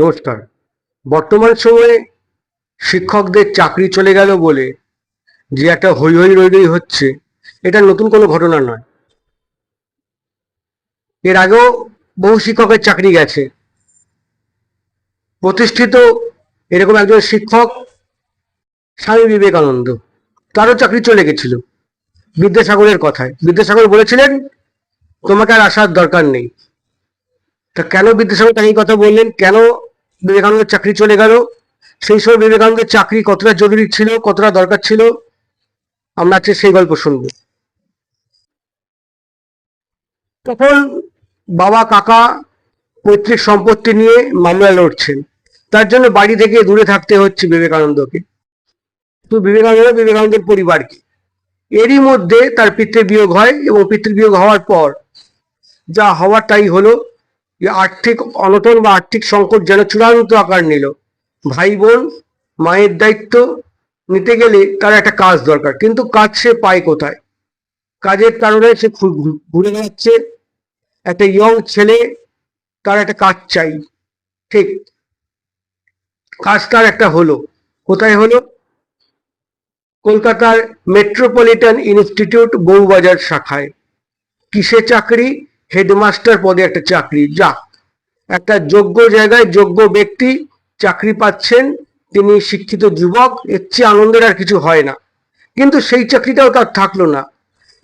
নমস্কার। বর্তমান সময়ে শিক্ষকদের চাকরি চলে গেল বলে যে একটা হই রই রই হচ্ছে, এটা নতুন কোনো ঘটনা নয়। এর আগেও বহু শিক্ষকের চাকরি গেছে। প্রতিষ্ঠিত এরকম একজন শিক্ষক স্বামী বিবেকানন্দ, তারও চাকরি চলে গেছিল বিদ্যাসাগরের কথায়। বিদ্যাসাগর বলেছিলেন, তোমাকে আর আসার দরকার নেই। তা কেন বিদ্যাসাগর তাকে এই কথা বললেন? কেন বিবেকানন্দের চাকরি চলে গেল। সেই সময় বিবেকানন্দের চাকরি কতটা জরুরি ছিল, কতটা দরকার ছিল, আমরা আজকে সেই গল্প শুনব। তখন বাবা, কাকা পৈতৃক সম্পত্তি নিয়ে মামলা লড়ছেন। তার জন্য বাড়ি থেকে দূরে থাকতে হচ্ছে বিবেকানন্দকে। তো বিবেকানন্দ, বিবেকানন্দের পরিবারকে। এরই মধ্যে তার পিতৃবিয়োগ হয় এবং পিতৃবিয়োগ হওয়ার পর যা হওয়ার তাই হলো। আর্থিক অনটন বা আর্থিক সংকট যেন চূড়ান্ত আকার নিল। ভাই বোন মায়ের দায়িত্ব নিতে গেলে তার একটা কাজ দরকার, কিন্তু কাজ সে পায় কোথায়? কাজের কারণে সে ঘুরে যাচ্ছে একটা ইয়ং ছেলে, তার একটা কাজ চাই। ঠিক, কাজ তার একটা হলো। কোথায় হলো? কলকাতার মেট্রোপলিটন ইনস্টিটিউট বউবাজার শাখায়। কিসে চাকরি? হেডমাস্টার পদে একটা চাকরি যা একটা যোগ্য জায়গায় যোগ্য ব্যক্তি চাকরি পাচ্ছেন, তিনি শিক্ষিত যুবক, এর চেয়ে আনন্দের আর কিছু হয় না। কিন্তু সেই চাকরিটাও তার থাকল না।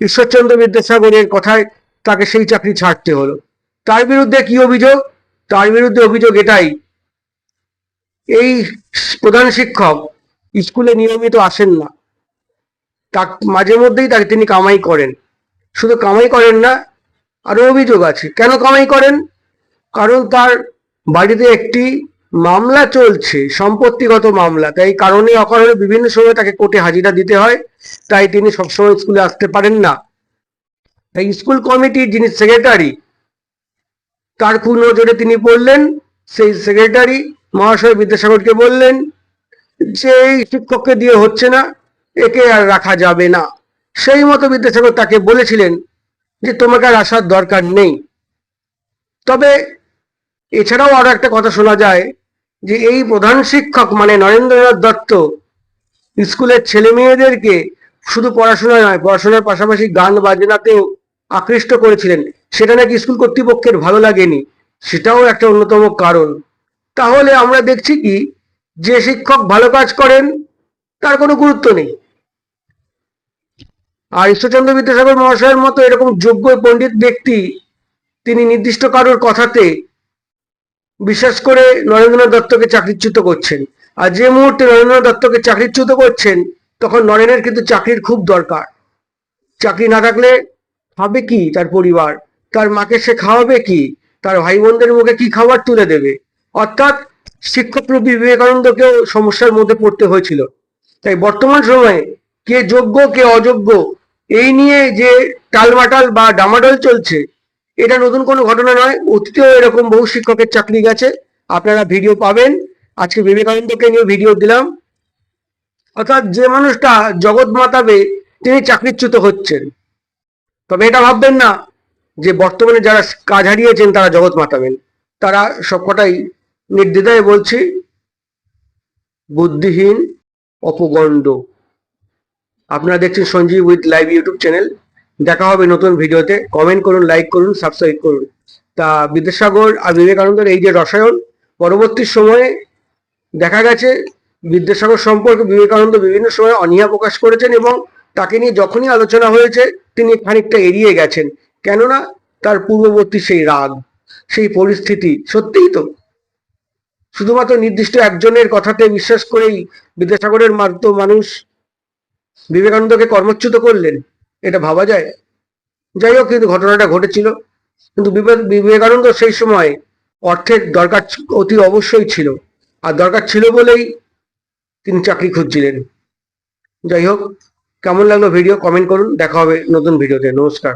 ঈশ্বরচন্দ্র বিদ্যাসাগরের কথায় তাকে সেই চাকরি ছাড়তে হলো। তার বিরুদ্ধে কি অভিযোগ? তার বিরুদ্ধে অভিযোগ এটাই। এই প্রধান শিক্ষক স্কুলে নিয়মিত আসেন না। তার মাঝে মধ্যেই তাকে তিনি কামাই করেন। শুধু কামাই করেন না আরও অভিযোগ আছে। কেন কামাই করেন? কারণ তার বাড়িতে একটি মামলা চলছে, সম্পত্তিগত মামলা। তাই কারণে অকারণে বিভিন্ন সময় তাকে কোর্টে হাজিরা দিতে হয়। তাই তিনি সবসময় স্কুলে আসতে পারেন না। তাই স্কুল কমিটির যিনি সেক্রেটারি, তার কোন নজরে তিনি পড়লেন। সেই সেক্রেটারি মহাশয় বিদ্যাসাগরকে বললেন যে, এই শিক্ষককে দিয়ে হচ্ছে না, একে আর রাখা যাবে না। সেই মতো বিদ্যাসাগর তাকে বলেছিলেন যে তোমাকে আর আসার দরকার নেই। তবে এছাড়াও আরও একটা কথা শোনা যায় যে এই প্রধান শিক্ষক মানে নরেন্দ্রনাথ দত্ত স্কুলের ছেলে মেয়েদেরকে শুধু পড়াশোনা নয়, পড়াশোনার পাশাপাশি গান বাজনাতেও আকৃষ্ট করেছিলেন। সেটা নাকি স্কুল কর্তৃপক্ষের ভালো লাগেনি, সেটাও একটা অন্যতম কারণ। তাহলে আমরা দেখছি কি, যে শিক্ষক ভালো কাজ করেন, তার কোনো গুরুত্ব নেই। আর ঈশ্বরচন্দ্র বিদ্যাসাগর মহাশয়ের মতো এরকম যোগ্য পণ্ডিত ব্যক্তি তিনি নির্দিষ্ট কারোর কথাতে বিশ্বাস করে নরেন্দ্রনাথ দত্তকে চাকরিচ্যুত করছেন। আর যে মুহূর্তে নরেন্দ্রনাথ দত্তকে চাকরিচ্যুত করছেন, তখন নরেনের কিন্তু চাকরির খুব দরকার। চাকরি না থাকলে হবে কি তার পরিবার? তার মাকে সে খাওয়াবে কি? তার ভাই বোনদের মুখে কি খাবার তুলে দেবে? অর্থাৎ শিক্ষক বিবেকানন্দকেও সমস্যার মধ্যে পড়তে হয়েছিল। তাই বর্তমান সময়ে কে যোগ্য, কে অযোগ্য এই নিয়ে যে টালমাটাল বা ডামাডল চলছে, এটা নতুন কোনো ঘটনা নয়। অতীতেও এরকম বহু শিক্ষকের চাকরি গেছে। আপনারা ভিডিও পাবেন। আজকে বিবেকানন্দকে নিয়ে ভিডিও দিলাম। অর্থাৎ যে মানুষটা জগৎ মাতাবে, তিনি চাকরিচ্যুত হচ্ছেন। তবে এটা ভাববেন না যে বর্তমানে যারা কাজ হারিয়েছেন, তারা জগৎ মাতাবেন। তারা সবকটাই নির্দ্বিধায় বলছি, বুদ্ধিহীন, অপগণ্ড। আপনারা দেখছেন Sanjeev with live YouTube channel দেখা হবে নতুন ভিডিওতে। কমেন্ট করুন লাইক করুন সাবস্ক্রাইব করুন। তা বিদ্যাসাগর আর বিবেকানন্দের এই যে রসায়ন, পরবর্তী সময়ে দেখা গেছে বিদ্যাসাগর সম্পর্কে বিবেকানন্দ বিভিন্ন সময় অনীহা প্রকাশ করেছেন এবং তাকে নিয়ে যখনই আলোচনা হয়েছে, তিনি খানিকটা এড়িয়ে গেছেন। কেননা তার পূর্ববর্তী সেই রাগ, সেই পরিস্থিতি, সত্যিই তো। শুধুমাত্র নির্দিষ্ট একজনের কথাতে বিশ্বাস করেই বিদ্যাসাগরের মাত্র মানুষ বিবেকানন্দকে কর্মচ্যুত করলেন, এটা ভাবা যায়। যাই হোক, কিন্তু ঘটনাটা ঘটেছিল। কিন্তু বিবে- বিবেকানন্দ সেই সময় অর্থের দরকার অতি অবশ্যই ছিল। আর দরকার ছিল বলেই তিনি চাকরি খুঁজছিলেন। যাই হোক, কেমন লাগল ভিডিও কমেন্ট করুন। দেখা হবে নতুন ভিডিওতে নমস্কার।